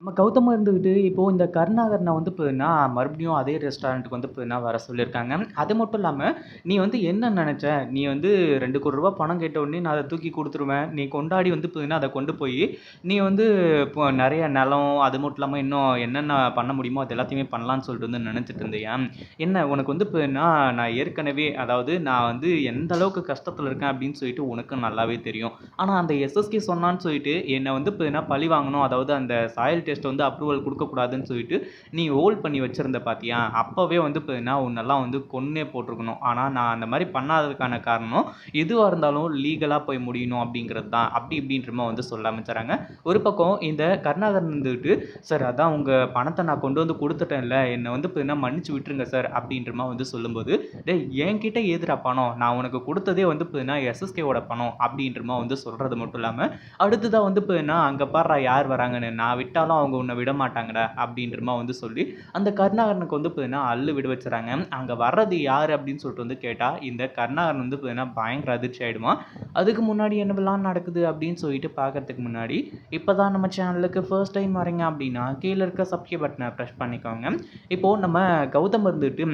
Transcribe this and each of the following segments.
நம்ம கௌதம் இருந்துக்கிட்டு இப்போது இந்த கருணாகரனை வந்து பார்த்தீங்கன்னா மறுபடியும் அதே ரெஸ்டாரண்ட்டுக்கு வந்து பார்த்தீங்கன்னா வர சொல்லியிருக்காங்க. அது மட்டும் இல்லாமல் நீ வந்து என்ன நினச்ச? நீ வந்து ரெண்டு கோடி ரூபா பணம் கேட்ட உடனே நான் அதை தூக்கி கொடுத்துருவேன். நீ கொண்டாடி வந்து பார்த்தீங்கன்னா அதை கொண்டு போய் நீ வந்து இப்போ நிறைய நிலம் அது மட்டும் இல்லாமல் இன்னும் என்னென்ன பண்ண முடியுமோ அது எல்லாத்தையுமே பண்ணலான்னு சொல்லிட்டு வந்து நினச்சிட்டு இருந்தேன் என்ன உனக்கு வந்து பார்த்தீங்கன்னா நான் ஏற்கனவே அதாவது நான் வந்து எந்த அளவுக்கு கஷ்டத்தில் இருக்கேன் அப்படின்னு சொல்லிட்டு உனக்கு நல்லாவே தெரியும். ஆனால் அந்த எஸ்எஸ்கே சொன்னான்னு சொல்லிட்டு என்னை வந்து பார்த்தீங்கன்னா பழி வாங்கணும். அதாவது அந்த சாயல் டெஸ்ட் வந்து அப்ரூவல் கொடுக்கக்கூடாதுன்னு சொல்லிட்டு நீ ஹோல்ட் பண்ணி வச்சுருந்த பார்த்தியா அப்போவே வந்து பார்த்தீங்கன்னா உன்னெல்லாம் வந்து கொன்னே போட்டிருக்கணும். ஆனால் நான் அந்த மாதிரி பண்ணாததுக்கான காரணம் எதுவாக இருந்தாலும் லீகலாக போய் முடியணும் அப்படிங்கிறது தான் அப்படி இப்படின்றமா வந்து சொல்ல ஆரம்பிச்சுறாங்க ஒரு பக்கம் இந்த கருணாகரன் இருந்துட்டு சார் அதான் உங்கள் பணத்தை நான் கொண்டு வந்து கொடுத்துட்டேன்ல. என்னை வந்து பார்த்தீங்கன்னா மன்னிச்சு விட்டுருங்க சார். அப்படின்றமா வந்து சொல்லும்போது டேய் என்கிட்ட ஏதுடா பணம்? நான் உனக்கு கொடுத்ததே வந்து பார்த்தீங்கன்னா எஸ்எஸ்கேவோட பணம். அப்படின்றமா வந்து சொல்கிறது மட்டும் இல்லாமல் அடுத்ததாக வந்து பார்த்தீங்கன்னா அங்கே பாடுறா யார் வராங்கன்னு. நான் விட்டாலும் அவங்க உன்னை விட மாட்டாங்கடா அப்படின்றமா வந்து சொல்லி அந்த கருணாகரனுக்கு வந்து பார்த்தீங்கன்னா அள்ளு விட வச்சுறாங்க. அங்கே வர்றது யார் அப்படின்னு சொல்லிட்டு வந்து கேட்டால் இந்த கருணாகரன் வந்து பார்த்தீங்கன்னா பயங்கர அதிர்ச்சி ஆகிடுவான் அதுக்கு முன்னாடி என்னவெல்லாம் நடக்குது அப்படின்னு சொல்லிட்டு பார்க்கறதுக்கு முன்னாடி இப்போ தான் நம்ம சேனலுக்கு ஃபர்ஸ்ட் டைம் வரீங்க அப்படின்னா கீழே இருக்க சப்ஸ்கிரைப் பட்டனை ப்ரெஸ் பண்ணிக்கோங்க. இப்போது நம்ம கௌதம் இருந்துட்டு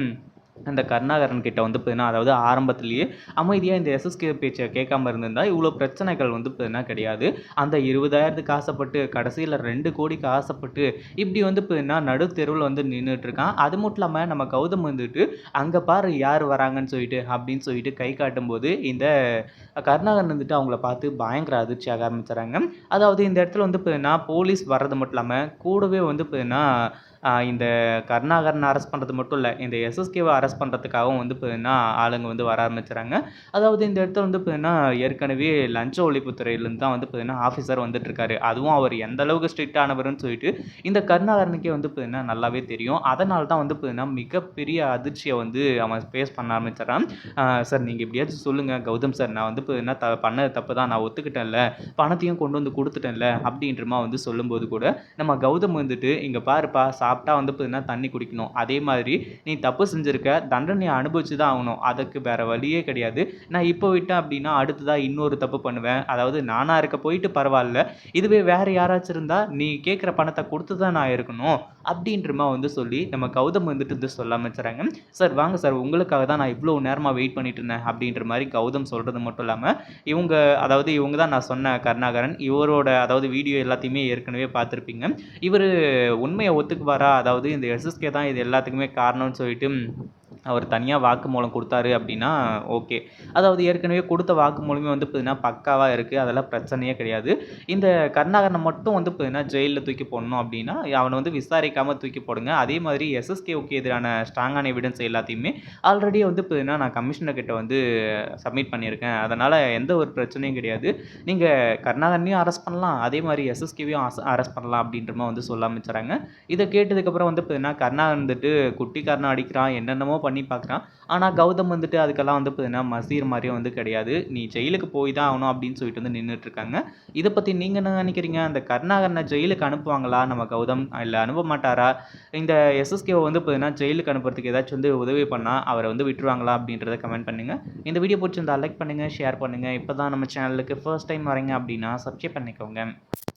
அந்த கருணாகரன் கிட்ட வந்து பார்த்தீங்கன்னா அதாவது ஆரம்பத்திலேயே அமைதியாக இந்த எஸ்எஸ்கே பேச்சை கேட்காம இருந்திருந்தால் இவ்வளோ பிரச்சனைகள் வந்து பார்த்தீங்கன்னா கிடையாது. அந்த இருபதாயிரத்துக்கு ஆசைப்பட்டு கடைசியில் ரெண்டு கோடிக்கு ஆசைப்பட்டு இப்படி வந்து பார்த்தீங்கன்னா நடு தெருவில் வந்து நின்றுட்டு இருக்கான் அது மட்டும் இல்லாமல் நம்ம கௌதம் வந்துட்டு அங்கே பாரு யார் வராங்கன்னு சொல்லிட்டு அப்படின்னு சொல்லிட்டு கை காட்டும்போது இந்த கருணாகரன் வந்துட்டு அவங்கள பார்த்து பயங்கர அதிர்ச்சியாக ஆரம்பிச்சுறாங்க அதாவது இந்த இடத்துல வந்து பார்த்தீங்கன்னா போலீஸ் வர்றது மட்டும் இல்லாமல் கூடவே வந்து பார்த்தீங்கன்னா இந்த கருணாகரனை அரெஸ்ட் பண்ணுறது மட்டும் இல்லை இந்த எஸ்எஸ்கேவை அரெஸ்ட் பண்ணுறதுக்காகவும் வந்து பார்த்தீங்கன்னா ஆளுங்க வந்து வர ஆரம்பிச்சுறாங்க. அதாவது இந்த இடத்துல வந்து பார்த்தீங்கன்னா ஏற்கனவே லஞ்ச ஒழிப்புத்துறையிலேருந்து தான் வந்து பார்த்தீங்கன்னா ஆஃபீஸர் வந்துட்டுருக்காரு அதுவும் அவர் எந்த அளவுக்கு ஸ்ட்ரிக்டானவர்னு சொல்லிட்டு இந்த கருணாகரனுக்கே வந்து பார்த்தீங்கன்னா நல்லாவே தெரியும். அதனால தான் வந்து பார்த்தீங்கன்னா மிகப்பெரிய அதிர்ச்சியை வந்து அவன் ஃபேஸ் பண்ண ஆரம்பிச்சிடறான். சார் நீங்கள் எப்படியாச்சும் சொல்லுங்கள் கௌதம் சார் நான் வந்து பார்த்தீங்கன்னா த பண்ணது தப்பு தான். நான் ஒத்துக்கிட்டேன்ல. பணத்தையும் கொண்டு வந்து கொடுத்துட்டேன்ல அப்படின்றமா வந்து சொல்லும்போது கூட நம்ம கௌதம் வந்துட்டு இங்கே பாருப்பா சாப்பிட்டா வந்து பார்த்தீங்கன்னா தண்ணி குடிக்கணும். அதே மாதிரி நீ தப்பு செஞ்சுருக்க தண்டனையை அனுபவிச்சு தான் ஆகணும். அதுக்கு வேறு வழியே கிடையாது. நான் இப்போ விட்டேன் அப்படின்னா அடுத்ததாக இன்னொரு தப்பு பண்ணுவேன். அதாவது நானாக இருக்க போயிட்டு பரவாயில்ல. இதுவே வேறு யாராச்சும் இருந்தால் நீ கேட்குற பணத்தை கொடுத்து தான் நான் இருக்கணும். அப்படின்றமா வந்து சொல்லி நம்ம கௌதம் வந்துட்டு இது சொல்ல ஆரம்பிச்சுறாங்க சார் வாங்க சார் உங்களுக்காக தான் நான் இவ்வளோ நேரமாக வெயிட் பண்ணிட்டு இருந்தேன் அப்படின்ற மாதிரி கௌதம் சொல்கிறது மட்டும் இல்லாமல் இவங்க அதாவது இவங்க தான் நான் சொன்ன கருணாகரன் இவரோட அதாவது வீடியோ எல்லாத்தையுமே ஏற்கனவே பார்த்துருப்பீங்க. இவர் உண்மையை ஒத்துக்குவாரா? அதாவது இந்த எஸ்எஸ்கே தான் இது எல்லாத்துக்குமே காரணம்னு சொல்லிட்டு அவர் தனியாக வாக்குமூலம் கொடுத்தாரு அப்படின்னா ஓகே. அதாவது ஏற்கனவே கொடுத்த வாக்குமூலமே வந்து பார்த்தீங்கன்னா பக்காவாக இருக்குது அதெல்லாம் பிரச்சனையே கிடையாது. இந்த கருணாகரனை மட்டும் வந்து பார்த்தீங்கன்னா ஜெயிலில் தூக்கி போடணும் அப்படின்னா அவனை வந்து விசாரிக்காமல் தூக்கி போடுங்க. அதே மாதிரி எஸ்எஸ்கேவுக்கு எதிரான ஸ்ட்ராங்கான எவிடன்ஸ் எல்லாத்தையுமே ஆல்ரெடி வந்து பார்த்தீங்கன்னா நான் கமிஷனர் கிட்ட வந்து சப்மிட் பண்ணியிருக்கேன். அதனால் எந்த ஒரு பிரச்சனையும் கிடையாது. நீங்கள் கருணாகரனையும் அரெஸ்ட் பண்ணலாம். அதே மாதிரி எஸ்எஸ்கேவையும் அரெஸ்ட் பண்ணலாம் அப்படின்ற மாதிரி வந்து சொல்ல ஆரம்பிச்சுறாங்க இதை கேட்டதுக்கப்புறம் வந்து பார்த்தீங்கன்னா கருணாகரன் வந்துட்டு குட்டி கருணா அடிக்கிறான். என்னென்னமோ பண்ணி பார்க்குறான் ஆனால் கௌதம் வந்துட்டு அதுக்கெல்லாம் வந்து பார்த்தீங்கன்னா மசீர் மாதிரியும் வந்து கிடையாது. நீ ஜெயிலுக்கு போய் தான் ஆகணும் அப்படின்னு சொல்லிட்டு வந்து நின்றுட்டு இருக்காங்க. இதை பற்றி நீங்கள் என்ன நினைக்கிறீங்க? அந்த கருணாகரனை ஜெயிலுக்கு அனுப்புவாங்களா? நம்ம கௌதம் இல்லை அனுப்ப மாட்டாரா? இந்த எஸ்எஸ்கேவை வந்து பார்த்தீங்கன்னா ஜெயிலுக்கு அனுப்புறதுக்கு ஏதாச்சும் வந்து உதவி பண்ணால் அவரை வந்து விட்டுருவாங்களா அப்படின்றத கமெண்ட் பண்ணுங்கள் இந்த வீடியோ பிடிச்சிருந்தா லைக் பண்ணுங்கள் ஷேர் பண்ணுங்கள் இப்போ தான் நம்ம சேனலுக்கு ஃபர்ஸ்ட் டைம் வரீங்க அப்படின்னா சப்ஸ்கிரைப் பண்ணிக்கோங்க.